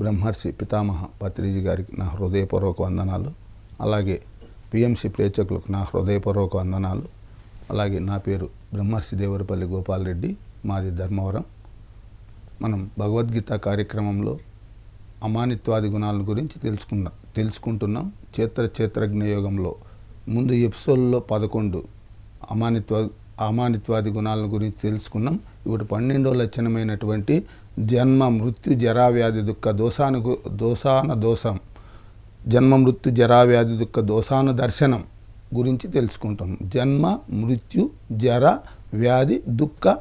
బ్రహ్మర్షి పితామహ పత్రిజీ గారికి నా హృదయపూర్వక వందనాలు. అలాగే పిఎంసి ప్రేక్షకులకు నా హృదయపూర్వక వందనాలు. అలాగే నా పేరు బ్రహ్మర్షి దేవరపల్లి గోపాలరెడ్డి మాది ధర్మవరం. మనం భగవద్గీత కార్యక్రమంలో అమానిత్వాది గుణాల గురించి తెలుసుకున్నాం తెలుసుకుంటున్నాం. చేత్ర చేత్రజ్ఞ యోగంలో ముందు ఎపిసోడ్లో పదకొండు అమానిత్వ అమానిత్వాది గుణాల గురించి తెలుసుకున్నాం. ఇప్పుడు పన్నెండో లక్షణమైనటువంటి జన్మ మృత్యు జరావ్యాధి దుఃఖ దోషానుగు దోషాన దోషం. జన్మ మృత్యు జరావ్యాధి దుఃఖ దోషాను దర్శనం గురించి తెలుసుకుంటాం. జన్మ మృత్యు జర వ్యాధి దుఃఖ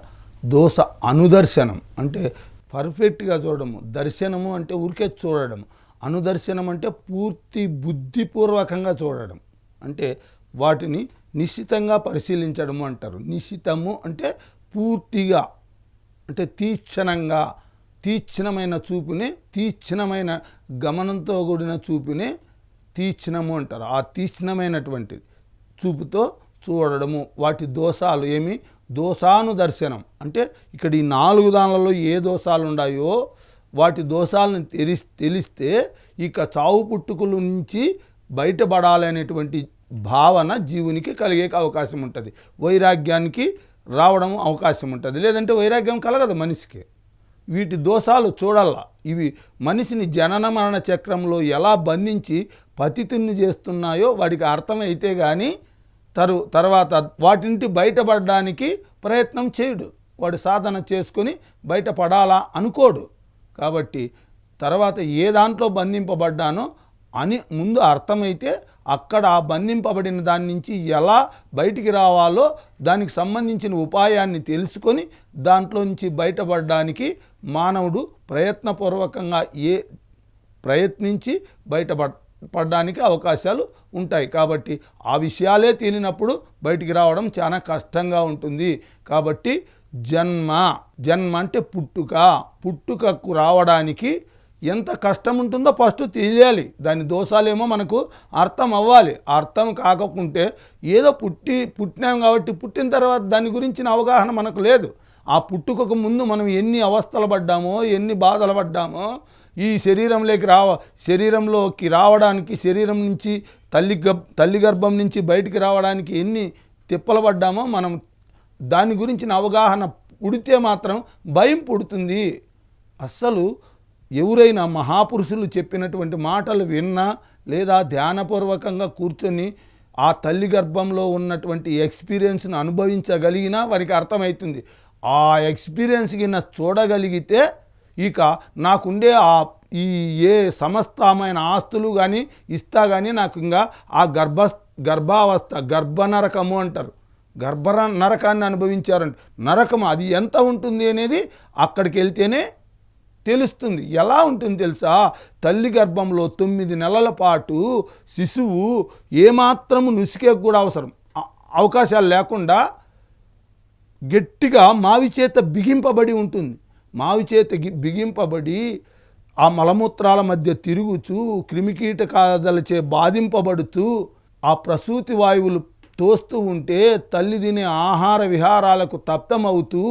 దోష అనుదర్శనం అంటే పర్ఫెక్ట్గా చూడడము. దర్శనము అంటే ఊరికే చూడడం అనుదర్శనం అంటే పూర్తి బుద్ధిపూర్వకంగా చూడడం. అంటే వాటిని నిశ్చితంగా పరిశీలించడము అంటారు. నిశ్చితము అంటే పూర్తిగా అంటే తీక్షణంగా తీక్షణమైన చూపునే తీక్షణమైన గమనంతో కూడిన చూపునే తీక్షణము అంటారు. ఆ తీక్షణమైనటువంటిది చూపుతో చూడడము. వాటి దోషాలు ఏమి? దోషాను దర్శనం అంటే ఇక్కడ ఈ నాలుగు దానిలలో ఏ దోషాలు ఉన్నాయో వాటి దోషాలను తెలి తెలిస్తే ఇక చావు పుట్టుకుల నుంచి బయటపడాలనేటువంటి భావన జీవునికి కలిగే అవకాశం ఉంటుంది వైరాగ్యానికి రావడం అవకాశం ఉంటుంది లేదంటే వైరాగ్యం కలగదు మనిషికి. వీటి దోషాలు చూడాల ఇవి మనిషిని జనన మరణ చక్రంలో ఎలా బంధించి పతితుని చేస్తున్నాయో వాడికి అర్థమైతే కానీ తరు తర్వాత వాటింటి బయటపడడానికి ప్రయత్నం చేయడు. వాడు సాధన చేసుకొని బయటపడాలా అనుకోడు. కాబట్టి తర్వాత ఏ దాంట్లో బంధింపబడ్డానో అని ముందు అర్థమైతే అక్కడ ఆ బంధింపబడిన దాని నుంచి ఎలా బయటికి రావాలో దానికి సంబంధించిన ఉపాయాన్ని తెలుసుకొని దాంట్లో నుంచి బయటపడడానికి మానవుడు ప్రయత్నపూర్వకంగా ఏ ప్రయత్నించి బయటపడ పడడానికి అవకాశాలు ఉంటాయి. కాబట్టి ఆ విషయాలే తేలినప్పుడు బయటికి రావడం చాలా కష్టంగా ఉంటుంది. కాబట్టి జన్మ జన్మ అంటే పుట్టుక. పుట్టుకకు రావడానికి ఎంత కష్టం ఉంటుందో ఫస్ట్ తెలియాలి. దాని దోషాలేమో మనకు అర్థం అవ్వాలి. అర్థం కాకపోతే ఏదో పుట్టి పుట్టినాం కాబట్టి పుట్టిన తర్వాత దాని గురించిన అవగాహన మనకు లేదు. ఆ పుట్టుకకు ముందు మనం ఎన్ని అవస్థలు పడ్డామో ఎన్ని బాధలు పడ్డామో ఈ శరీరంలోకి రావ శరీరంలోకి రావడానికి శరీరం నుంచి తల్లి తల్లి గర్భం నుంచి బయటికి రావడానికి ఎన్ని తిప్పలు పడ్డామో మనం దాని గురించిన అవగాహన పుడితే మాత్రం భయం పుడుతుంది. అస్సలు ఎవరైనా మహాపురుషులు చెప్పినటువంటి మాటలు విన్నా లేదా ధ్యానపూర్వకంగా కూర్చొని ఆ తల్లి గర్భంలో ఉన్నటువంటి ఎక్స్పీరియన్స్ను అనుభవించగలిగినా వారికి అర్థమవుతుంది. ఆ ఎక్స్పీరియన్స్ కింద చూడగలిగితే ఇక నాకుండే ఆ ఈ ఏ సమస్తమైన ఆస్తులు కానీ ఇస్తా కానీ నాకు ఇంకా ఆ గర్భ గర్భావస్థ గర్భనరకము అంటారు. గర్భ నరకాన్ని అనుభవించారంట నరకం అది ఎంత ఉంటుంది అనేది అక్కడికి వెళ్తేనే తెలుస్తుంది. ఎలా ఉంటుంది తెలుసా? తల్లి గర్భంలో తొమ్మిది నెలల పాటు శిశువు ఏమాత్రము నుసికే కూడా అవసరం. అవకాశాలు లేకుండా గట్టిగా మావి చేత బిగింపబడి ఉంటుంది. మావి చేత బిగింపబడి ఆ మలమూత్రాల మధ్య తిరుగుచూ క్రిమికీటకాదలచే బాధింపబడుతూ ఆ ప్రసూతి వాయువులు తోస్తూ ఉంటే తల్లి తినే ఆహార విహారాలకు తప్తమవుతూ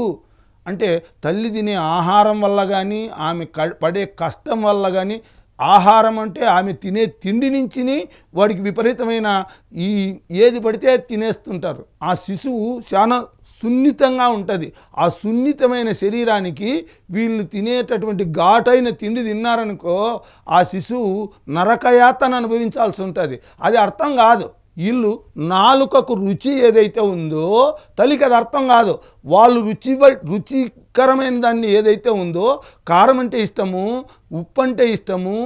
అంటే తల్లి తినే ఆహారం వల్ల కానీ ఆమె క- పడే కష్టం వల్ల కానీ ఆహారం అంటే ఆమె తినే తిండి నుంచి వాడికి విపరీతమైన ఈ ఏది పడితే తినేస్తుంటారు. ఆ శిశువు చాలా సున్నితంగా ఉంటుంది. ఆ సున్నితమైన శరీరానికి వీళ్ళు తినేటటువంటి ఘాటైన తిండి తిన్నారనుకో ఆ శిశువు నరకయాతన అనుభవించాల్సి ఉంటుంది. అది అర్థం కాదు. వీళ్ళు నాలుకకు రుచి ఏదైతే ఉందో తల్లికి అది అర్థం కాదు. వాళ్ళు రుచి రుచికరమైన దాన్ని ఏదైతే ఉందో కారం అంటే ఇష్టము ఉప్పు అంటే ఇష్టము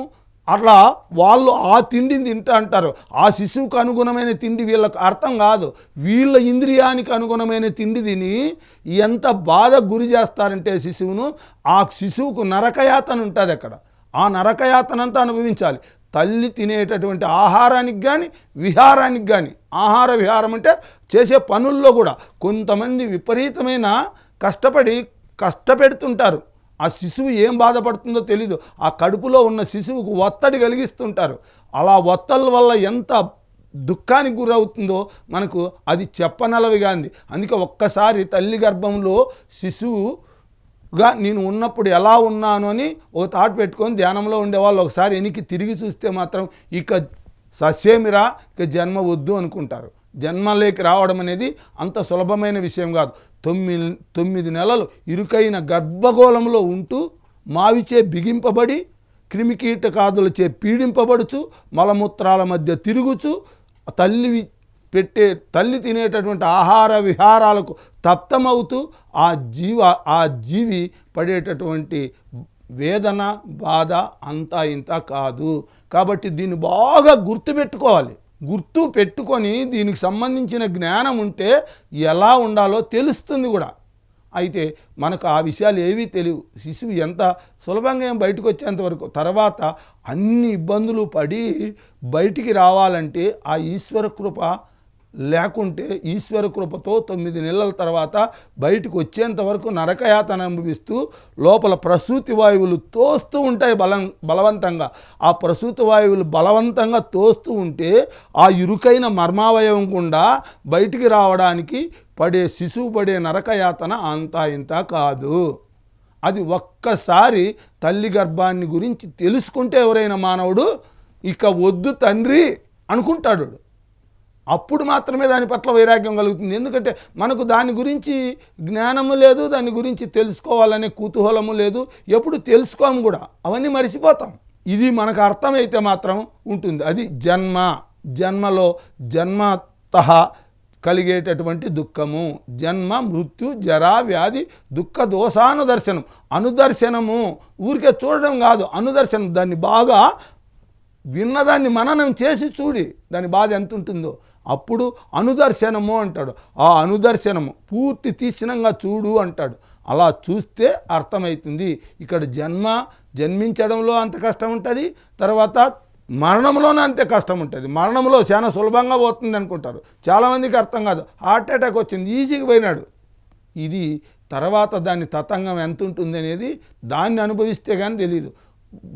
అట్లా వాళ్ళు ఆ తిండిని తింటా అంటారు. ఆ శిశువుకు అనుగుణమైన తిండి వీళ్ళకు అర్థం కాదు. వీళ్ళ ఇంద్రియానికి అనుగుణమైన తిండి తిని ఎంత బాధ గురి చేస్తారంటే శిశువును ఆ శిశువుకు నరకయాతన ఉంటుంది అక్కడ. ఆ నరకయాతనంతా అనుభవించాలి. తల్లి తినేటటువంటి ఆహారానికి కానీ విహారానికి కానీ ఆహార విహారం అంటే చేసే పనుల్లో కూడా కొంతమంది విపరీతమైన కష్టపడి కష్టపెడుతుంటారు. ఆ శిశువు ఏం బాధపడుతుందో తెలీదు. ఆ కడుపులో ఉన్న శిశువుకు ఒత్తిడి కలిగిస్తుంటారు. అలా ఒత్తల వల్ల ఎంత దుఃఖానికి గురవుతుందో మనకు అది చెప్పనలవిగా ఉంది అందుకే ఒక్కసారి తల్లి గర్భంలో శిశువు గా నేను ఉన్నప్పుడు ఎలా ఉన్నాను అని ఒక థాట్ పెట్టుకొని ధ్యానంలో ఉండేవాళ్ళు ఒకసారి వెనక్కి తిరిగి చూస్తే మాత్రం ఇక సస్యమిరా ఇక జన్మ వద్దు అనుకుంటారు. జన్మలేకి రావడం అనేది అంత సులభమైన విషయం కాదు. తొమ్మిది తొమ్మిది నెలలు ఇరుకైన గర్భగోళంలో ఉంటూ మావిచే బిగింపబడి క్రిమికీటకాదులచే పీడింపబడుచు మలమూత్రాల మధ్య తిరుగుచు తల్లి పెట్టే తల్లి తినేటటువంటి ఆహార విహారాలకు తప్తమవుతూ ఆ జీవ ఆ జీవి పడేటటువంటి వేదన బాధ అంతా ఇంత కాదు. కాబట్టి దీన్ని బాగా గుర్తుపెట్టుకోవాలి గుర్తు పెట్టుకొని దీనికి సంబంధించిన జ్ఞానం ఉంటే ఎలా ఉండాలో తెలుస్తుంది కూడా. అయితే మనకు ఆ విషయాలు ఏవీ తెలియవు. శిశువు ఎంత సులభంగా ఏం బయటకు వచ్చేంత వరకు తర్వాత అన్ని ఇబ్బందులు పడి బయటికి రావాలంటే ఆ ఈశ్వర కృప లేకుంటే ఈశ్వర కృపతో తొమ్మిది నెలల తర్వాత బయటకు వచ్చేంత వరకు నరకయాతన అనుభవిస్తూ లోపల ప్రసూతి వాయువులు తోస్తూ ఉంటాయి బలం బలవంతంగా. ఆ ప్రసూతి వాయువులు బలవంతంగా తోస్తూ ఉంటే ఆ ఇరుకైన మర్మావయవం గుండా బయటికి రావడానికి పడే శిశువు పడే నరకయాతన అంతా ఇంత కాదు. అది ఒక్కసారి తల్లి గర్భాన్ని గురించి తెలుసుకుంటే ఎవరైనా మానవుడు ఇక వద్దు తండ్రి అనుకుంటాడు అప్పుడు మాత్రమే దాని పట్ల వైరాగ్యం కలుగుతుంది. ఎందుకంటే మనకు దాని గురించి జ్ఞానము లేదు దాని గురించి తెలుసుకోవాలనే కుతూహలము లేదు. ఎప్పుడు తెలుసుకోము కూడా అవన్నీ మర్చిపోతాం. ఇది మనకు అర్థమైతే మాత్రం ఉంటుంది. అది జన్మ జన్మలో జన్మత కలిగేటటువంటి దుఃఖము. జన్మ మృత్యు జరా వ్యాధి దుఃఖ దోషానుదర్శనం. అనుదర్శనము ఊరికే చూడడం కాదు అనుదర్శనం. దాన్ని బాగా విన్నదాన్ని మననం చేసి చూడి దాని బాధ ఎంత ఉంటుందో అప్పుడు అనుదర్శనము అంటాడు. ఆ అనుదర్శనము పూర్తి తీక్షణంగా చూడు అంటాడు. అలా చూస్తే అర్థమవుతుంది. ఇక్కడ జన్మ జన్మించడంలో అంత కష్టం ఉంటుంది తర్వాత మరణంలోనే అంతే కష్టం ఉంటుంది మరణంలో చాలా సులభంగా పోతుంది అనుకుంటారు. చాలామందికి అర్థం కాదు. హార్ట్ అటాక్ వచ్చింది ఈజీగా పోయినాడు. ఇది తర్వాత దాని తతంగం ఎంత ఉంటుంది అనేది దాన్ని అనుభవిస్తే కానీ తెలియదు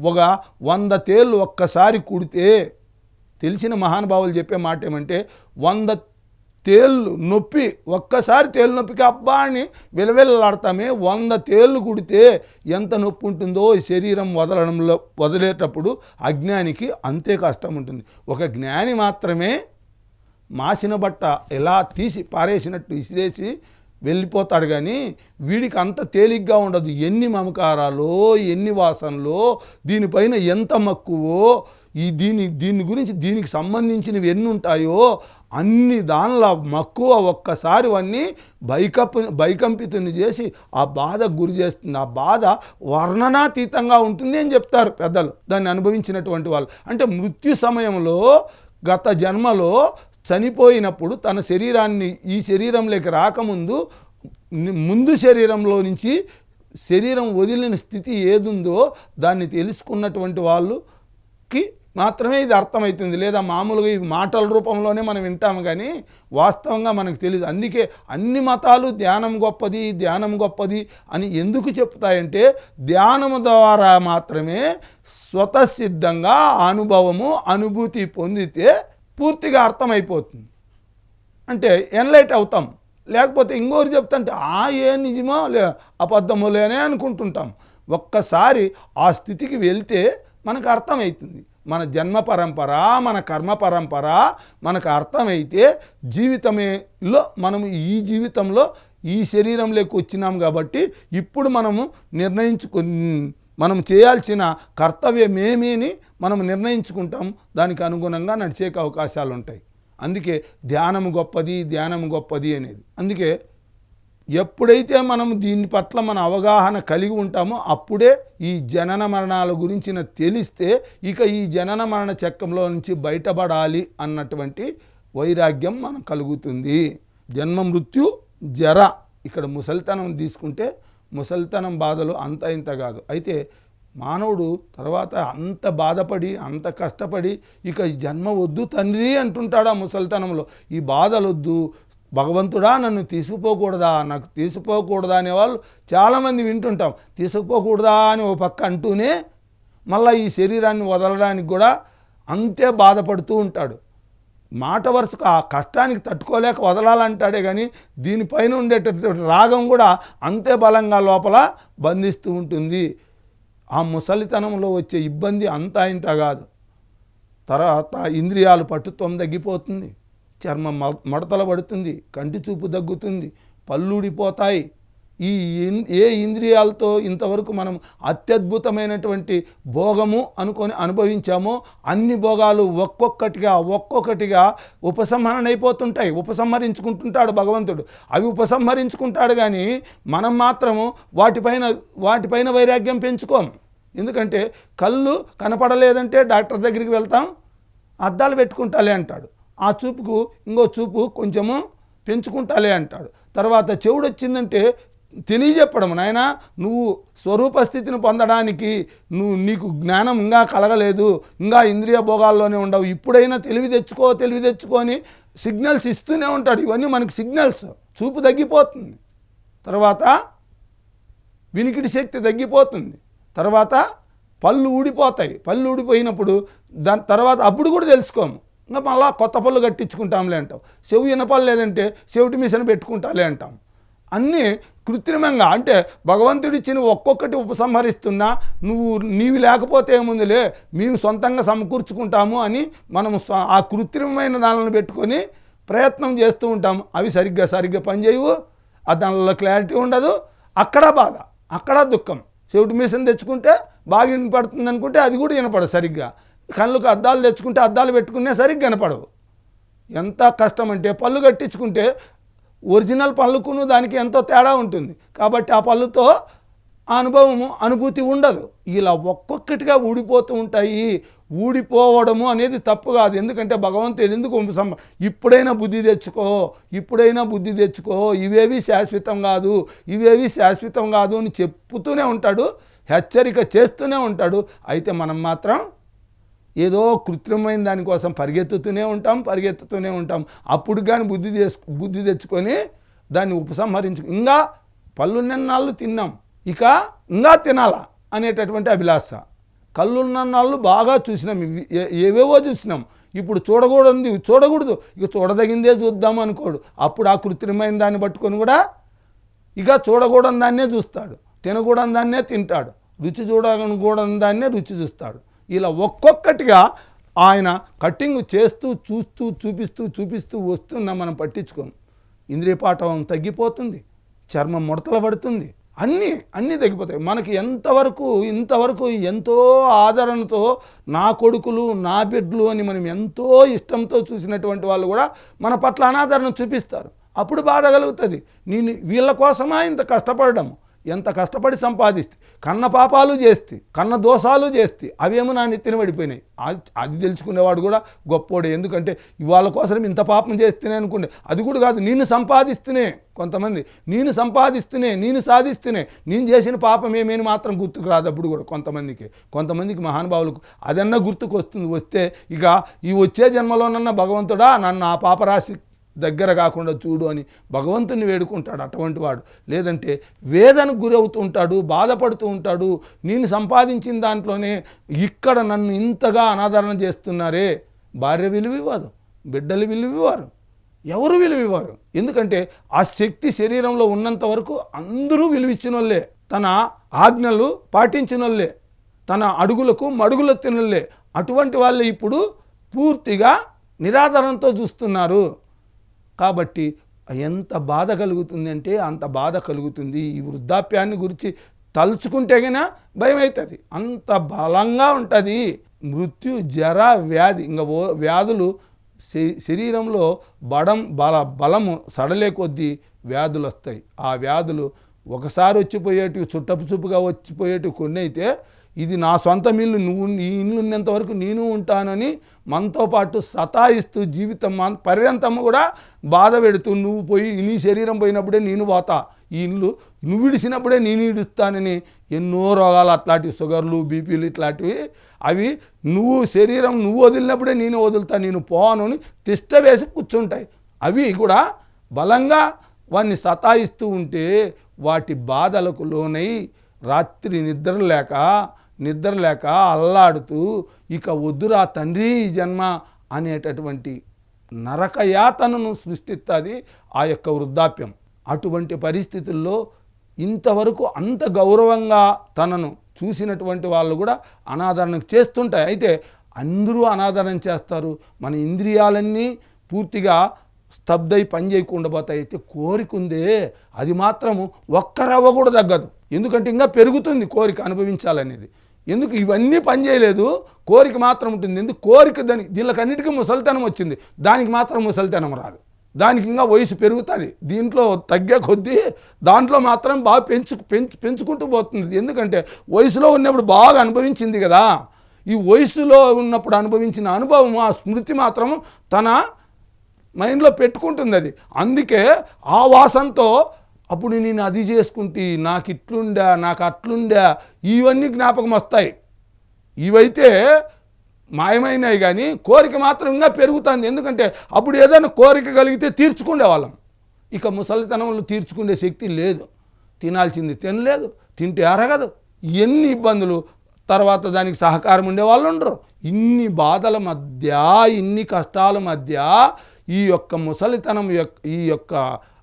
ఒక వంద తేళ్ళు ఒక్కసారి కుడితే తెలిసిన మహానుభావులు చెప్పే మాట ఏమంటే వంద తేళ్ళు నొప్పి ఒక్కసారి తేలు నొప్పికి అబ్బా అని విలవిల్లాడతామే. వంద తేళ్ళు కుడితే ఎంత నొప్పి ఉంటుందో శరీరం వదలడంలో వదిలేటప్పుడు అజ్ఞానికి అంతే కష్టం ఉంటుంది. ఒక జ్ఞాని మాత్రమే మాసిన బట్ట ఎలా తీసి పారేసినట్టు ఇసిరేసి వెళ్ళిపోతాడు కానీ వీడికి అంత తేలిగ్గా ఉండదు. ఎన్ని మమకారాలో ఎన్ని వాసనలో దీనిపైన ఎంత మక్కువో ఈ దీని దీని గురించి దీనికి సంబంధించినవి ఎన్ని ఉంటాయో అన్ని దానిలో మక్కువ ఒక్కసారి అన్నీ భైకప్ భైకంపితుని చేసి ఆ బాధకు గురి చేస్తుంది. ఆ బాధ వర్ణనాతీతంగా ఉంటుంది అని చెప్తారు పెద్దలు. దాన్ని అనుభవించినటువంటి వాళ్ళు. అంటే మృత్యు సమయంలో గత జన్మలో చనిపోయినప్పుడు తన శరీరాన్ని ఈ శరీరంలోకి రాకముందు ముందు శరీరంలో నుంచి శరీరం వదిలిన స్థితి ఏదుందో దాన్ని తెలుసుకున్నటువంటి వాళ్ళకి మాత్రమే ఇది అర్థమవుతుంది. లేదా మామూలుగా ఈ మాటల రూపంలోనే మనం వింటాము కానీ వాస్తవంగా మనకు తెలియదు అందుకే అన్ని మతాలు ధ్యానం గొప్పది ధ్యానం గొప్పది అని ఎందుకు చెప్తాయంటే ధ్యానము ద్వారా మాత్రమే స్వతసిద్ధంగా అనుభవము అనుభూతి పొందితే పూర్తిగా అర్థమైపోతుంది. అంటే ఎన్లైట్ అవుతాం. లేకపోతే ఇంకోరు చెప్తుంటే ఆ ఏ నిజమో లే అబద్ధములేనే అనుకుంటుంటాం. ఒక్కసారి ఆ స్థితికి వెళ్తే మనకు అర్థమవుతుంది. మన జన్మ పరంపర మన కర్మ పరంపర మనకు అర్థమైతే జీవితమేలో మనము ఈ జీవితంలో ఈ శరీరంలోకి వచ్చినాం కాబట్టి ఇప్పుడు మనము నిర్ణయించుకు మనం చేయాల్సిన కర్తవ్యం ఏమీని మనం నిర్ణయించుకుంటాం. దానికి అనుగుణంగా నడిచేకి అవకాశాలు ఉంటాయి అందుకే ధ్యానం గొప్పది ధ్యానం గొప్పది అనేది. అందుకే ఎప్పుడైతే మనం దీని పట్ల మన అవగాహన కలిగి ఉంటామో అప్పుడే ఈ జనన మరణాల గురించిన తెలిస్తే ఇక ఈ జనన మరణ చక్రంలో నుంచి బయటపడాలి అన్నటువంటి వైరాగ్యం మనకు కలుగుతుంది. జన్మ మృత్యు జర ఇక్కడ ముసలితనం తీసుకుంటే ముసలితనం బాధలు అంత ఇంత కాదు. అయితే మానవుడు తర్వాత అంత బాధపడి అంత కష్టపడి ఇక ఈ జన్మ వద్దు తండ్రి అంటుంటాడు ఆ ముసలితనంలో. ఈ బాధలు వద్దు భగవంతుడా నన్ను తీసుకుపోకూడదా నాకు తీసుకుపోకూడదా అనేవాళ్ళు చాలామంది వింటుంటాం. తీసుకుపోకూడదా అని ఓ పక్క అంటూనే మళ్ళీ ఈ శరీరాన్ని వదలడానికి కూడా అంతే బాధపడుతూ ఉంటాడు. మాట వరుసకు ఆ కష్టానికి తట్టుకోలేక వదలాలంటాడే కానీ దీనిపైన ఉండేటటువంటి రాగం కూడా అంతే బలంగా లోపల బంధిస్తూ ఉంటుంది. ఆ ముసలితనంలో వచ్చే ఇబ్బంది అంతా ఇంత కాదు. తర్వాత ఇంద్రియాలు పట్టుత్వం తగ్గిపోతుంది. చర్మం మడతల పడుతుంది కంటి చూపు తగ్గుతుంది పళ్ళుడిపోతాయి ఈ ఏ ఇంద్రియాలతో ఇంతవరకు మనం అత్యద్భుతమైనటువంటి భోగము అనుకొని అనుభవించామో అన్ని భోగాలు ఒక్కొక్కటిగా ఒక్కొక్కటిగా ఉపసంహరణ అయిపోతుంటాయి ఉపసంహరించుకుంటుంటాడు భగవంతుడు. అవి ఉపసంహరించుకుంటాడు కానీ మనం మాత్రము వాటిపైన వాటిపైన వైరాగ్యం పెంచుకోం. ఎందుకంటే కళ్ళు కనపడలేదంటే డాక్టర్ దగ్గరికి వెళ్తాం అద్దాలు పెట్టుకుంటాలే అంటాడు. ఆ చూపుకు ఇంకో చూపు కొంచెము పెంచుకుంటాలే అంటాడు. తర్వాత చెవుడు వచ్చిందంటే తెలియజెప్పడం నాయన నువ్వు స్వరూప స్థితిని పొందడానికి నువ్వు నీకు జ్ఞానం ఇంకా కలగలేదు ఇంకా ఇంద్రియ భోగాల్లోనే ఉండవు. ఇప్పుడైనా తెలివి తెచ్చుకో తెలివి తెచ్చుకొని సిగ్నల్స్ ఇస్తూనే ఉంటాడు. ఇవన్నీ మనకు సిగ్నల్స్ చూపు తగ్గిపోతుంది. తర్వాత వినికిడి శక్తి తగ్గిపోతుంది. తర్వాత పళ్ళు ఊడిపోతాయి. పళ్ళు ఊడిపోయినప్పుడు దాని తర్వాత అప్పుడు కూడా తెలుసుకోము. ఇంకా మళ్ళా కొత్త పళ్ళు కట్టించుకుంటాంలే అంటాం చెవు వినపలు లేదంటే చెవిటి మిషన్ పెట్టుకుంటాలే అంటాం. అన్నీ కృత్రిమంగా అంటే భగవంతుడు ఇచ్చిన ఒక్కొక్కటి ఉపసంహరిస్తున్నా నువ్వు నీవి లేకపోతే ఏముందిలే మేము సొంతంగా సమకూర్చుకుంటాము అని మనం ఆ కృత్రిమమైన దానిని పెట్టుకొని ప్రయత్నం చేస్తూ ఉంటాం. అవి సరిగ్గా సరిగ్గా పనిచేయవు. ఆ దానిలో క్లారిటీ ఉండదు. అక్కడ బాధ అక్కడ దుఃఖం. చెవిటి మిషన్ తెచ్చుకుంటే బాగా వినపడుతుంది అనుకుంటే అది కూడా వినపడదు సరిగ్గా. కళ్ళకు అద్దాలు తెచ్చుకుంటే అద్దాలు పెట్టుకునే సరిగ్గా కనపడవు. ఎంత కష్టం అంటే పళ్ళు కట్టించుకుంటే ఒరిజినల్ పళ్ళుకును దానికి ఎంతో తేడా ఉంటుంది. కాబట్టి ఆ పళ్ళుతో ఆ అనుభవము అనుభూతి ఉండదు. ఇలా ఒక్కొక్కటిగా ఊడిపోతూ ఉంటాయి. ఊడిపోవడము అనేది తప్పు కాదు. ఎందుకంటే భగవంతుడు ఎందుకు సంబ ఇప్పుడైనా బుద్ధి తెచ్చుకో ఇప్పుడైనా బుద్ధి తెచ్చుకో ఇవేవి శాశ్వతం కాదు ఇవేవి శాశ్వతం కాదు అని చెప్పుతూనే ఉంటాడు హెచ్చరిక చేస్తూనే ఉంటాడు. అయితే మనం మాత్రం ఏదో కృత్రిమమైన దానికోసం పరిగెత్తుతూనే ఉంటాం పరిగెత్తుతూనే ఉంటాం. అప్పుడు కానీ బుద్ధి తెచ్చు బుద్ధి తెచ్చుకొని దాన్ని ఉపసంహరించు ఇంకా పళ్ళున్నన్నాళ్ళు తిన్నాం ఇక ఇంకా తినాలా అనేటటువంటి అభిలాష. కళ్ళున్నన్నాళ్ళు బాగా చూసినాం ఇవి ఏ- ఏవేవో చూసినాం. ఇప్పుడు చూడకూడదు చూడకూడదు. ఇక చూడదగిందే చూద్దాం అనుకోడు. అప్పుడు ఆ కృత్రిమైన దాన్ని పట్టుకొని కూడా ఇక చూడకూడని దాన్నే చూస్తాడు. తినకూడని దాన్నే తింటాడు. రుచి చూడకూడని దాన్నే రుచి చూస్తాడు. ఇలా ఒక్కొక్కటిగా ఆయన కట్టింగ్ చేస్తూ చూస్తూ చూపిస్తూ చూపిస్తూ వస్తున్నా మనం పట్టించుకోం ఇంద్రియపాఠం తగ్గిపోతుంది చర్మం ముడతలు పడుతుంది అన్నీ అన్నీ తగ్గిపోతాయి. మనకి ఎంతవరకు ఇంతవరకు ఎంతో ఆదరణతో నా కొడుకులు నా బిడ్డలు అని మనం ఎంతో ఇష్టంతో చూసినటువంటి వాళ్ళు కూడా మన పట్ల అనాదరణ చూపిస్తారు. అప్పుడు బాధ కలుగుతుంది. నేను వీళ్ళ కోసమా ఇంత కష్టపడడం ఎంత కష్టపడి సంపాదిస్తే కన్న పాపాలు చేస్తే కన్న దోషాలు చేస్తే అవేమో నా నెత్తిన పడిపోయినాయి. అది అది తెలుసుకునేవాడు కూడా గొప్పోడే. ఎందుకంటే ఇవాళ కోసం ఇంత పాపం చేస్తేనే అనుకుంటే అది కూడా కాదు నేను సంపాదిస్తూనే కొంతమంది నేను సంపాదిస్తూనే నేను సాధిస్తూనే నేను చేసిన పాపం ఏమేమి మాత్రం గుర్తుకు రాదు అప్పుడు కూడా కొంతమందికి. కొంతమందికి మహానుభావులకు అదన్నా గుర్తుకు వస్తుంది వస్తే ఇక ఈ వచ్చే జన్మలోనన్నా భగవంతుడా నన్ను ఆ పాపరాశి దగ్గర కాకుండా చూడు అని భగవంతుని వేడుకుంటాడు అటువంటి వాడు. లేదంటే వేదనకు గురవుతూ ఉంటాడు బాధపడుతూ ఉంటాడు నేను సంపాదించిన దాంట్లోనే ఇక్కడ నన్ను ఇంతగా అనాదరణ చేస్తున్నారే. భార్య విలువ ఇవ్వదు బిడ్డలు విలువ ఇవ్వరు ఎవరు విలువ ఇవ్వరు. ఎందుకంటే ఆ శక్తి శరీరంలో ఉన్నంత వరకు అందరూ విలువిచ్చిన వాళ్ళే తన ఆజ్ఞలు పాటించిన వాళ్ళే తన అడుగులకు మడుగులు తినలే అటువంటి వాళ్ళే ఇప్పుడు పూర్తిగా నిరాదరణతో చూస్తున్నారు. కాబట్టి ఎంత బాధ కలుగుతుంది అంటే అంత బాధ కలుగుతుంది. ఈ వృద్ధాప్యాన్ని గురించి తలుచుకుంటే గనా భయం అవుతుంది అంత బలంగా ఉంటుంది. మృత్యు జర వ్యాధి ఇంకా ఓ వ్యాధులు శ- శరీరంలో బడం బల బలము సడలే కొద్దీ వ్యాధులు వస్తాయి ఆ వ్యాధులు ఒకసారి వచ్చిపోయేటివి చుట్టపు చూపుగా వచ్చిపోయేటివి కొన్ని అయితే ఇది నా సొంత ఇల్లు నువ్వు నీ ఇల్లు ఉన్నంత వరకు నేను ఉంటానని మనతో పాటు సతాయిస్తూ జీవితం మన పర్యంతం కూడా బాధ పెడుతూ నువ్వు పోయి నీ శరీరం పోయినప్పుడే నేను పోతా. ఈ ఇల్లు నువ్వు విడిచినప్పుడే నేను ఇడుస్తానని ఎన్నో రోగాలు అట్లాంటివి షుగర్లు బీపీలు ఇట్లాంటివి. అవి నువ్వు శరీరం నువ్వు వదిలినప్పుడే నేను వదులుతా నేను పోను అని తిష్ట వేసి కూర్చుంటాయి. అవి కూడా బలంగా వాడిని సతాయిస్తూ ఉంటే వాటి బాధలకు లోనై రాత్రి నిద్ర లేక నిద్ర లేక అల్లాడుతూ ఇక వద్దురా తండ్రి ఈ జన్మ అనేటటువంటి నరకయాతనను సృష్టిస్తుంది ఆ యొక్క వృద్ధాప్యం. అటువంటి పరిస్థితుల్లో ఇంతవరకు అంత గౌరవంగా తనను చూసినటువంటి వాళ్ళు కూడా అనాదరణ చేస్తుంటాయి. అయితే అందరూ అనాదరణ చేస్తారు. మన ఇంద్రియాలన్నీ పూర్తిగా స్తబ్దై పని చేయకుండా పోతాయి. అయితే కోరిక ఉందే అది మాత్రము ఒక్కరవ్వ కూడా తగ్గదు. ఎందుకంటే ఇంకా పెరుగుతుంది కోరిక అనుభవించాలనేది. ఎందుకు ఇవన్నీ పని చేయలేదు? కోరిక మాత్రం ఉంటుంది. ఎందుకు? కోరిక దాని దీనికి అన్నిటికీ ముసలితనం వచ్చింది. దానికి మాత్రం ముసలితనం రాదు. దానికి ఇంకా వయసు పెరుగుతుంది. దీంట్లో తగ్గే కొద్దీ దాంట్లో మాత్రం బాగా పెంచు పెంచు పెంచుకుంటూ పోతుంది. ఎందుకంటే వయసులో ఉన్నప్పుడు బాగా అనుభవించింది కదా. ఈ వయసులో ఉన్నప్పుడు అనుభవించిన అనుభవం ఆ స్మృతి మాత్రం తన మైండ్లో పెట్టుకుంటుంది అది. అందుకే ఆ వాసనతో అప్పుడు నేను అది చేసుకుంటే నాకు ఇట్లుండా నాకు అట్లుండా ఇవన్నీ జ్ఞాపకం వస్తాయి ఇవైతే మాయమైనవి కానీ కోరిక మాత్రం ఇంకా పెరుగుతుంది. ఎందుకంటే అప్పుడు ఏదైనా కోరిక కలిగితే తీర్చుకునే వాళ్ళం ఇక ముసలితనంలో తీర్చుకునే శక్తి లేదు. తినాల్సింది తినలేదు తింటే అరగదు. ఎన్ని ఇబ్బందులు తర్వాత దానికి సహకారం ఉండే వాళ్ళు ఉండరు. ఇన్ని బాధల మధ్య ఇన్ని కష్టాల మధ్య ఈ యొక్క ముసలితనం యొక్క ఈ యొక్క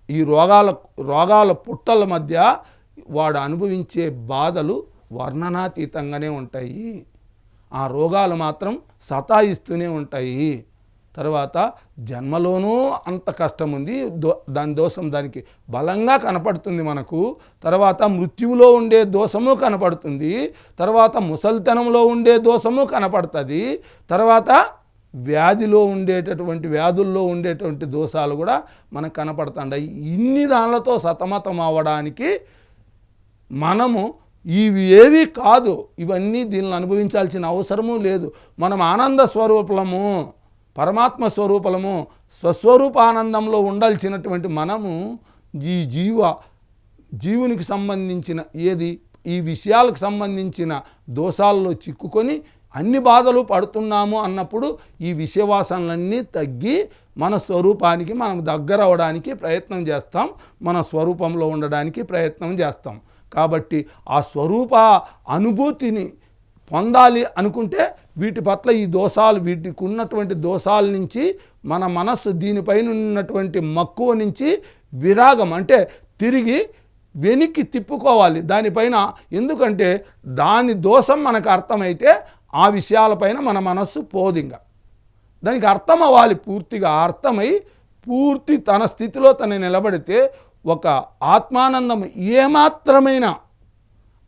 ఈ రోగాల రోగాల పుట్టల మధ్య వాడు అనుభవించే బాధలు వర్ణనాతీతంగానే ఉంటాయి. ఆ రోగాలు మాత్రం సతాయిస్తూనే ఉంటాయి. తర్వాత జన్మలోనూ అంత కష్టం ఉంది దో దాని దోషం దానికి బలంగా కనపడుతుంది మనకు. తర్వాత మృత్యువులో ఉండే దోషము కనపడుతుంది. తర్వాత ముసలితనంలో ఉండే దోషము కనపడుతుంది. తర్వాత వ్యాధిలో ఉండేటటువంటి వ్యాధుల్లో ఉండేటువంటి దోషాలు కూడా మనకు కనపడుతుంటాయి ఇన్ని దానిలతో సతమతం అవ్వడానికి మనము ఇవి ఏవి కాదు. ఇవన్నీ దీనిని అనుభవించాల్సిన అవసరము లేదు. మనం ఆనంద స్వరూపలము పరమాత్మ స్వరూపలము స్వస్వరూప ఆనందంలో ఉండాల్సినటువంటి మనము ఈ జీవ జీవునికి సంబంధించిన ఏది ఈ విషయాలకు సంబంధించిన దోషాల్లో చిక్కుకొని అన్ని బాధలు పడుతున్నాము అన్నప్పుడు ఈ విషయవాసనలన్నీ తగ్గి మన స్వరూపానికి మనం దగ్గర అవడానికి ప్రయత్నం చేస్తాం. మన స్వరూపంలో ఉండడానికి ప్రయత్నం చేస్తాం. కాబట్టి ఆ స్వరూప అనుభూతిని పొందాలి అనుకుంటే వీటి పట్ల ఈ దోషాలు వీటికి ఉన్నటువంటి దోషాల నుంచి మన మనస్సు దీనిపైన ఉన్నటువంటి మక్కువ నుంచి విరాగం అంటే తిరిగి వెనక్కి తిప్పుకోవాలి. దానిపైన ఎందుకంటే దాని దోషం మనకు అర్థమైతే ఆ విషయాలపైన మన మనస్సు పోదింగ. దానికి అర్థం అవ్వాలి పూర్తిగా అర్థమై పూర్తి తన స్థితిలో తను నిలబడితే ఒక ఆత్మానందం ఏమాత్రమైన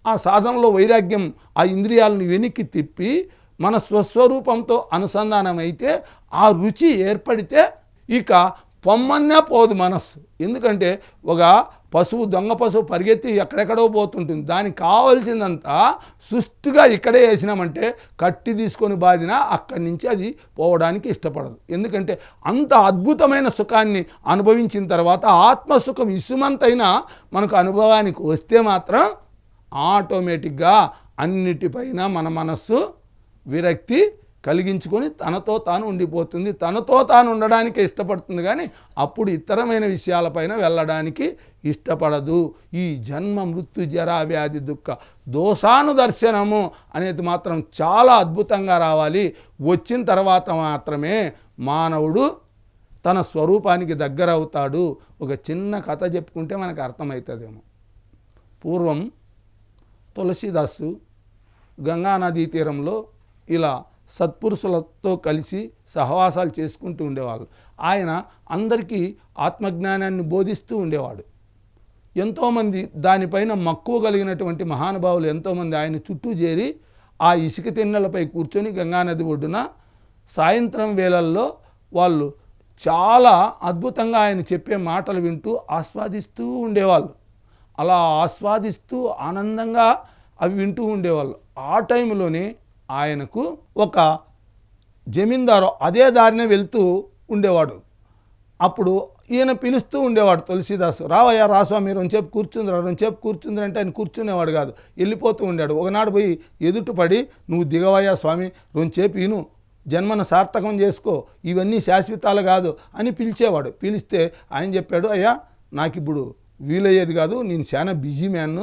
ఆ సాధనలో వైరాగ్యం ఆ ఇంద్రియాలను వెనక్కి తిప్పి మన స్వస్వరూపంతో అనుసంధానం అయితే ఆ రుచి ఏర్పడితే ఇక పొమ్మన్నా పోదు మనస్సు. ఎందుకంటే ఒక పశువు దొంగ పశువు పరిగెత్తి ఎక్కడెక్కడో పోతుంటుంది. దానికి కావాల్సిందంతా సుష్టిగా ఇక్కడే వేసినామంటే కట్టి తీసుకొని బాధిన అక్కడి నుంచి అది పోవడానికి ఇష్టపడదు. ఎందుకంటే అంత అద్భుతమైన సుఖాన్ని అనుభవించిన తర్వాత ఆత్మసుఖం ఇసుమంతైనా మనకు అనుభవానికి వస్తే మాత్రం ఆటోమేటిక్గా అన్నిటిపైన మన మనస్సు విరక్తి కలిగించుకొని తనతో తాను ఉండిపోతుంది. తనతో తాను ఉండడానికి ఇష్టపడుతుంది కానీ అప్పుడు ఇతరమైన విషయాలపైన వెళ్ళడానికి ఇష్టపడదు. ఈ జన్మ మృత్యు జరా వ్యాధి దుఃఖ దోషానుదర్శనము అనేది మాత్రం చాలా అద్భుతంగా రావాలి. వచ్చిన తర్వాత మాత్రమే మానవుడు తన స్వరూపానికి దగ్గర అవుతాడు. ఒక చిన్న కథ చెప్పుకుంటే మనకు అర్థమవుతుందేమో. పూర్వం తులసీదాసు గంగానదీ తీరంలో ఇలా సత్పురుషులతో కలిసి సహవాసాలు చేసుకుంటూ ఉండేవాళ్ళు. ఆయన అందరికీ ఆత్మజ్ఞానాన్ని బోధిస్తూ ఉండేవాడు. ఎంతోమంది దానిపైన మక్కువ కలిగినటువంటి మహానుభావులు ఎంతోమంది ఆయన చుట్టూ చేరి ఆ ఇసుక తిన్నెలపై కూర్చొని గంగానది ఒడ్డున సాయంత్రం వేళల్లో వాళ్ళు చాలా అద్భుతంగా ఆయన చెప్పే మాటలు వింటూ ఆస్వాదిస్తూ ఉండేవాళ్ళు. అలా ఆస్వాదిస్తూ ఆనందంగా అవి వింటూ ఉండేవాళ్ళు. ఆ టైంలోనే ఆయనకు ఒక జమీందారు అదే దారినే వెళ్తూ ఉండేవాడు. అప్పుడు ఈయన పిలుస్తూ ఉండేవాడు తులసిదాసు రావయ్యా రాస్వామి రెండుసేపు కూర్చుందిరా రెండుసేపు కూర్చుందిరా అంటే ఆయన కూర్చునేవాడు కాదు. వెళ్ళిపోతూ ఉండాడు. ఒకనాడు పోయి ఎదుటపడి నువ్వు దిగవయ్యా స్వామి రెండుసేపు ఈను జన్మను సార్థకం చేసుకో ఇవన్నీ శాశ్వతాలు కాదు అని పిలిచేవాడు. పిలిస్తే ఆయన చెప్పాడు అయ్యా నాకు ఇప్పుడు వీలయ్యేది కాదు నేను చాలా బిజీ మ్యాన్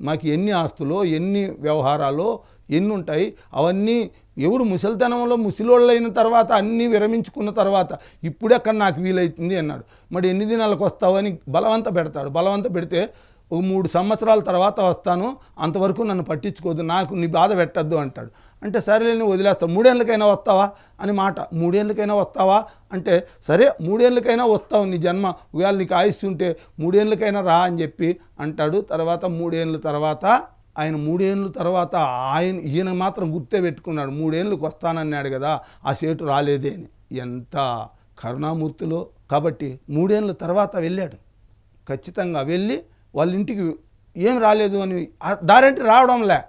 నాకు ఎన్ని ఆస్తులో ఎన్ని వ్యవహారాలు ఎన్ని ఉంటాయి అవన్నీ ఎవరు ముసలితనంలో ముసలోళ్ళైన తర్వాత అన్నీ విరమించుకున్న తర్వాత ఇప్పుడెక్కడ నాకు వీలైతుంది అన్నాడు. మరి ఎన్ని దినాలకు వస్తావని బలవంత పెడతాడు. బలవంత పెడితే ఒక మూడు సంవత్సరాల తర్వాత వస్తాను అంతవరకు నన్ను పట్టించుకోదు నాకు నీ బాధ పెట్టద్దు అంటాడు. అంటే సరేలే నువ్వు వదిలేస్తావు మూడేళ్ళకైనా వస్తావా అని మాట. మూడేళ్ళకైనా వస్తావా అంటే సరే మూడేళ్ళకైనా వస్తావు నీ జన్మ ఒకవేళ నీకు ఆయుస్సు ఉంటే మూడేళ్ళకైనా రా అని చెప్పి అంటాడు. తర్వాత మూడేళ్ళ తర్వాత ఆయన మూడేళ్ళ తర్వాత ఆయన ఈయన మాత్రం గుర్తే పెట్టుకున్నాడు. మూడేళ్ళకి వస్తానన్నాడు కదా ఆ సేటు రాలేదే అని. ఎంత కరుణామూర్తిలో కాబట్టి మూడేళ్ళ తర్వాత వెళ్ళాడు. ఖచ్చితంగా వెళ్ళి వాళ్ళ ఇంటికి ఏం రాలేదు అని ఆ దారంటి రావడంలే.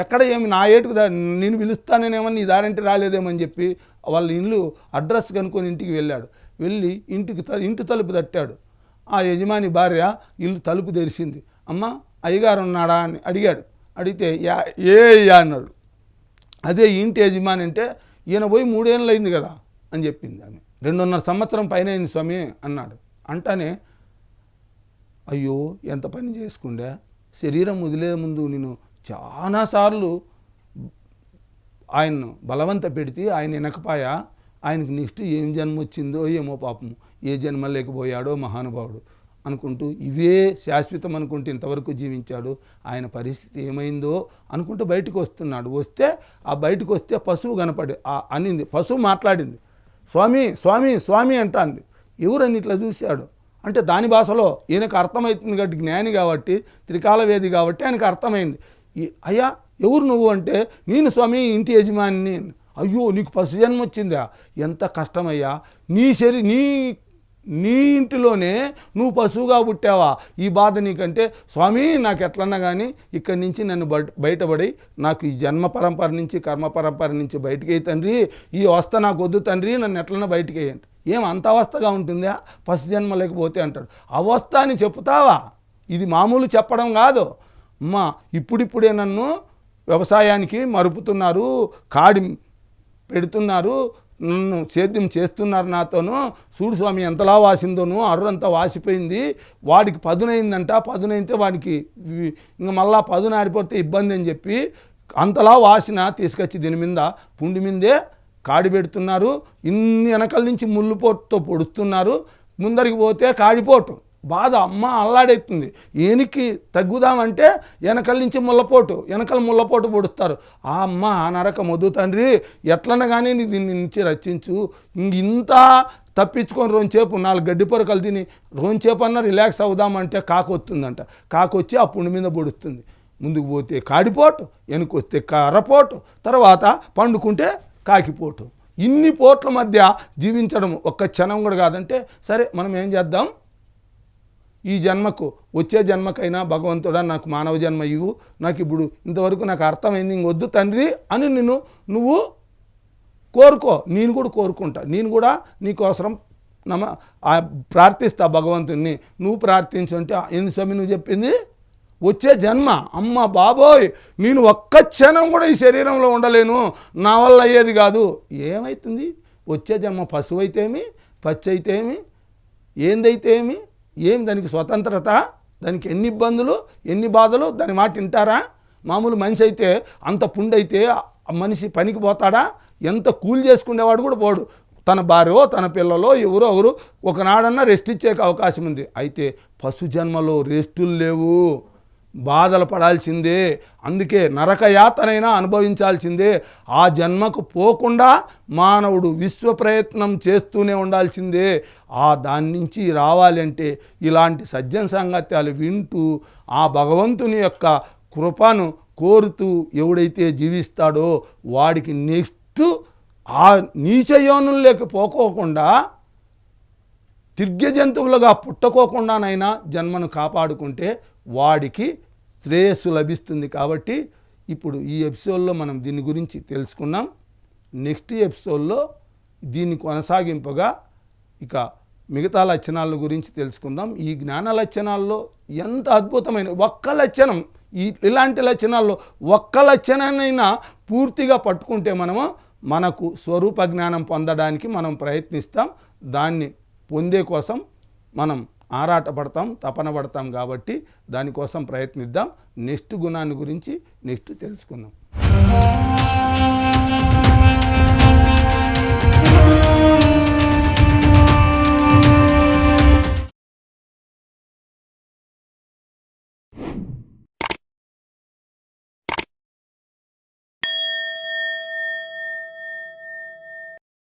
ఎక్కడ ఏమి నా ఏటుకు దా నేను పిలుస్తానేమో నీ దారంటి రాలేదేమని చెప్పి వాళ్ళ ఇల్లు అడ్రస్ కనుక్కొని ఇంటికి వెళ్ళాడు. వెళ్ళి ఇంటికి త- ఇంటి తలుపు తట్టాడు. ఆ యజమాని భార్య ఇల్లు తలుపు తెరిచింది. అమ్మ అయ్యగారు ఉన్నాడా అని అడిగాడు. అడిగితే యా ఏ అయ్యా అన్నాడు. అదే ఇంటి యజమాని అంటే ఈయన పోయి మూడేళ్ళు అయింది కదా అని చెప్పింది ఆమె. రెండున్నర సంవత్సరం పైన అయింది స్వామి అన్నాడు. అంటానే అయ్యో ఎంత పని చేసుకుండే? శరీరం వదిలే ముందు నేను చాలాసార్లు ఆయన్ను బలవంత పెడితే ఆయన వెనకపాయ? ఆయనకు నెక్స్ట్ ఏం జన్మ వచ్చిందో ఏమో పాపం. ఏ జన్మ లేకపోయాడో మహానుభావుడు. అనుకుంటూ ఇవే శాశ్వతం అనుకుంటూ ఇంతవరకు జీవించాడు. ఆయన పరిస్థితి ఏమైందో అనుకుంటూ బయటకు వస్తున్నాడు. వస్తే ఆ బయటకు వస్తే పశువు కనపడి అనింది పశువు మాట్లాడింది. స్వామి స్వామి స్వామి అంటాంది. ఎవరని ఇట్లా చూశాడు? అంటే దాని భాషలో ఈయనకు అర్థమవుతుంది కాబట్టి జ్ఞాని కాబట్టి త్రికాలవేది కాబట్టి ఆయనకు అర్థమైంది. అయ్యా ఎవరు నువ్వు అంటే? నేను స్వామి ఇంటి యజమాని అయ్యో నీకు పశు జన్మ వచ్చిందా ఎంత కష్టమయ్యా. నీ శరీ నీ నీ ఇంటిలోనే నువ్వు పశువుగా పుట్టావా? ఈ బాధ నీకంటే స్వామి నాకు ఎట్లన్నా కానీ ఇక్కడి నుంచి నన్ను బయట బయటపడి నాకు ఈ జన్మ పరంపర నుంచి కర్మ పరంపర నుంచి బయటికి అయ్యి తండ్రి. ఈ అవస్థ నాకు వద్దు తండ్రి నన్ను ఎట్లన్నా బయటికి వేయండి ఏం అంత అవస్థగా ఉంటుందా? పశు జన్మ లేకపోతే అంటాడు. అవస్థ అని చెప్తావా ఇది మామూలు చెప్పడం కాదు. అమ్మా ఇప్పుడిప్పుడే నన్ను వ్యవసాయానికి మరుపుతున్నారు కాడి పెడుతున్నారు నన్ను సేద్యం చేస్తున్నారు నాతోను. చూడు స్వామి ఎంతలా వాసిందోను అర్రంతా వాసిపోయింది. వాడికి పదునైందంట పదునైతే వాడికి ఇంక మళ్ళా పదును ఆరిపోతే ఇబ్బంది అని చెప్పి అంతలా వాసిన తీసుకొచ్చి దీని మీద పుండి మీదే కాడి పెడుతున్నారు. ఇన్ని వెనకల నుంచి ముళ్ళుపోటుతో పొడుస్తున్నారు. ముందరికి పోతే కాడిపోటు. బాధ అమ్మ అల్లాడెత్తుంది. ఈయనకి తగ్గుదామంటే వెనకల నుంచి ముళ్ళపోటు వెనకల ముళ్ళపోటు పొడుస్తారు. ఆ అమ్మ ఆ నరక మొద్దు తండ్రి ఎట్లన్నా కానీ నీ దీన్ని నుంచి రచించు ఇంత తప్పించుకొని రోజుసేపు నాలుగు గడ్డి పొరకలు తిని రోజుసేపు అన్న రిలాక్స్ అవుదామంటే కాకొస్తుందంట కాకొచ్చి ఆ పుండు మీద పొడుస్తుంది. ముందుకు పోతే కాడిపోటు వెనుకొస్తే కర్రపోటు తర్వాత పండుకుంటే కాకిపోటు. ఇన్ని పోట్ల మధ్య జీవించడం ఒక్క క్షణం కూడా కాదంటే సరే మనం ఏం చేద్దాం? ఈ జన్మకు వచ్చే జన్మకైనా భగవంతుడా నాకు మానవ జన్మ ఇవ్వు. నాకు ఇప్పుడు ఇంతవరకు నాకు అర్థమైంది ఇంకొద్దు తండ్రి అని నిన్ను నువ్వు కోరుకో. నేను కూడా కోరుకుంటా. నేను కూడా నీకోసరం నమ ప్రార్థిస్తా భగవంతుణ్ణి. నువ్వు ప్రార్థించు అంటే ఏంది స్వామి నువ్వు చెప్పింది? వచ్చే జన్మ. అమ్మ బాబోయ్! నేను ఒక్క క్షణం కూడా ఈ శరీరంలో ఉండలేను. నా వల్ల అయ్యేది కాదు. ఏమవుతుంది వచ్చే జన్మ పశువు అయితేమి పచ్చి అయితేమి ఏందైతే ఏమి? ఏం దానికి స్వతంత్రత? దానికి ఎన్ని ఇబ్బందులు ఎన్ని బాధలు? దాని మాట వింటారా? మామూలు మనిషి అయితే అంత పుండైతే ఆ మనిషి పనికి పోతాడా? ఎంత కూలి చేసుకునేవాడు కూడా పోడు. తన భార్యో తన పిల్లలో ఎవరో ఎవరు ఒకనాడన్నా రెస్ట్ ఇచ్చే అవకాశం ఉంది. అయితే పశు జన్మలో రెస్టులు లేవు. బాధలు పడాల్సిందే. అందుకే నరకయాతనైనా అనుభవించాల్సిందే. ఆ జన్మకు పోకుండా మానవుడు విశ్వ ప్రయత్నం చేస్తూనే ఉండాల్సిందే. ఆ దాని నుంచి రావాలంటే ఇలాంటి సజ్జన సంగత్యాలు వింటూ ఆ భగవంతుని యొక్క కృపను కోరుతూ ఎవడైతే జీవిస్తాడో వాడికి నెక్స్ట్ ఆ నీచయోనుల్లోకి పోకోకుండా తిర్గ జంతువులుగా పుట్టకోకుండానైనా జన్మను కాపాడుకుంటే వాడికి శ్రేయస్సు లభిస్తుంది కాబట్టి ఇప్పుడు ఈ ఎపిసోడ్లో మనం దీని గురించి తెలుసుకున్నాం. నెక్స్ట్ ఎపిసోడ్లో దీన్ని కొనసాగింపుగా ఇక మిగతా లక్షణాల గురించి తెలుసుకుందాం. ఈ జ్ఞాన లక్షణాల్లో ఎంత అద్భుతమైన ఒక్క లక్షణం ఈ ఇలాంటి లక్షణాల్లో ఒక్క లక్షణాన్నైనా పూర్తిగా పట్టుకుంటే మనము మనకు స్వరూప జ్ఞానం పొందడానికి మనం ప్రయత్నిస్తాం. దాన్ని పొందే కోసం మనం ఆరాటపడతాం తపన పడతాం కాబట్టి దానికోసం ప్రయత్నిద్దాం. నెక్స్ట్ గుణాన్ని గురించి నెక్స్ట్ తెలుసుకుందాం.